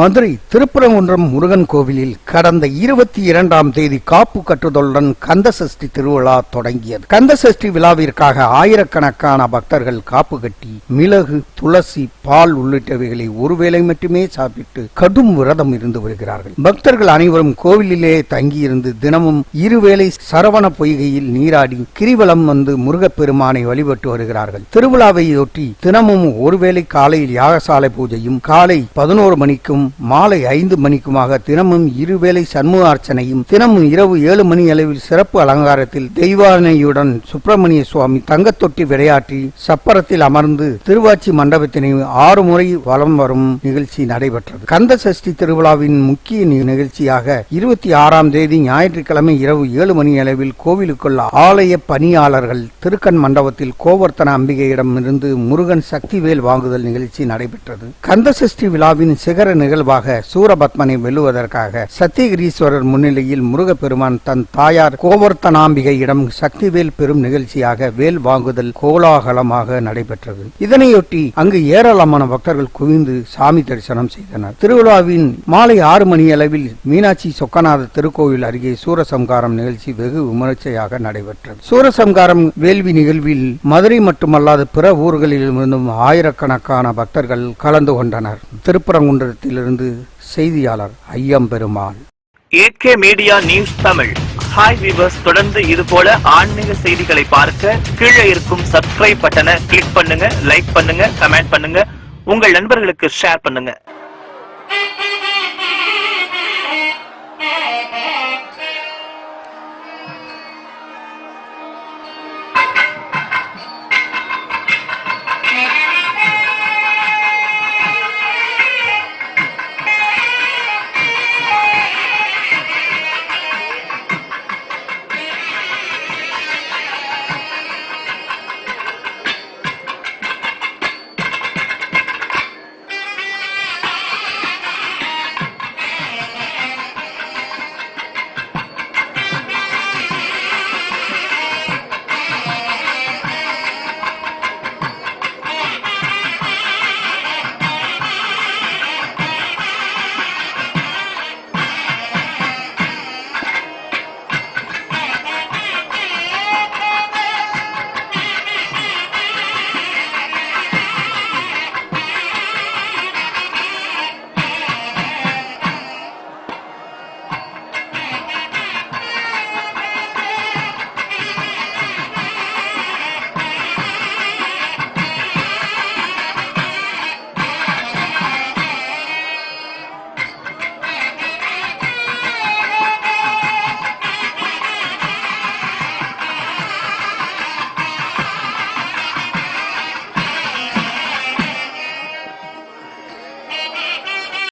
மதுரை திருப்பரங்குன்றம் முருகன் கோவிலில் கடந்த இருபத்தி இரண்டாம் தேதி காப்பு கட்டுதலுடன் கந்த சஷ்டி திருவிழா தொடங்கியது. கந்த சஷ்டி விழாவிற்காக ஆயிரக்கணக்கான பக்தர்கள் காப்பு கட்டி மிளகு துளசி பால் உள்ளிட்டவைகளை ஒருவேளை மட்டுமே சாப்பிட்டு கடும் விரதம் இருந்து வருகிறார்கள். பக்தர்கள் அனைவரும் கோவிலிலே தங்கியிருந்து தினமும் இருவேளை சரவண பொய்கையில் நீராடி கிரிவலம் வந்து முருகப்பெருமானை வழிபட்டு வருகிறார்கள். திருவிழாவையொட்டி தினமும் ஒருவேளை காலையில் யாகசாலை பூஜையும் காலை பதினோரு மணிக்கும் மாலை ஐந்து மணிக்குமாக தினமும் இருவேளை சண்முக அர்ச்சனையும் தினமும் இரவு ஏழு மணி அளவில் சிறப்பு அலங்காரத்தில் தெய்வானையுடன் சுப்பிரமணிய சுவாமி தங்கத்தொட்டி விளையாட்டி சப்பரத்தில் அமர்ந்து திருவாச்சி மண்டபத்தினை ஆறு முறை வலம் வரும் நிகழ்ச்சி நடைபெற்றது. கந்த சஷ்டி திருவிழாவின் முக்கிய நிகழ்ச்சியாக இருபத்தி ஆறாம் தேதி ஞாயிற்றுக்கிழமை இரவு ஏழு மணி அளவில் கோவிலுக்குள் ஆலய பணியாளர்கள் திருக்கண் மண்டபத்தில் கோவர்த்தன அம்பிகையிடம் இருந்து முருகன் சக்திவேல் வாங்குதல் நிகழ்ச்சி நடைபெற்றது. கந்த சஷ்டி விழாவின் சிகர நிகழ்வாக சூரபத்மனை வெல்லுவதற்காக சத்தியகிரீஸ்வரர் முன்னிலையில் முருகப்பெருமான் தன் தாயார் கோவர்த்தனாம்பிகையிடம் சக்திவேல் பெறும் நிகழ்ச்சியாக வேல் வாங்குதல் கோலாகலமாக நடைபெற்றது. இதனையொட்டி அங்கு ஏராளமான பக்தர்கள் குவிந்து சாமி தரிசனம் செய்தனர். திருவிழாவின் மாலை ஆறு மணி அளவில் மீனாட்சி சொக்கநாத திருக்கோவில் அருகே சூரசம்காரம் நிகழ்ச்சி வெகு விமர்சையாக நடைபெற்றது. சூரசம்காரம் வேள்வி நிகழ்வில் மதுரை மட்டுமல்லாது பிற ஊர்களிலிருந்தும் ஆயிரக்கணக்கான பக்தர்கள் கலந்து கொண்டனர். திருப்பரங்குன்றத்தில் திருப்பரங்குன்றத்திலிருந்து செய்தியாளர் Ayyamperumal AK media news Tamil. Hi viewers தொடர்ந்து இது போல ஆன்மீக செய்திகளை பார்க்க கீழே இருக்கும் சப்ஸ்கிரைப் பட்டனை கிளிக் பண்ணுங்க லைக் பண்ணுங்க கமெண்ட் பண்ணுங்க. உங்கள் நண்பர்களுக்கு ஷேர் பண்ணுங்க.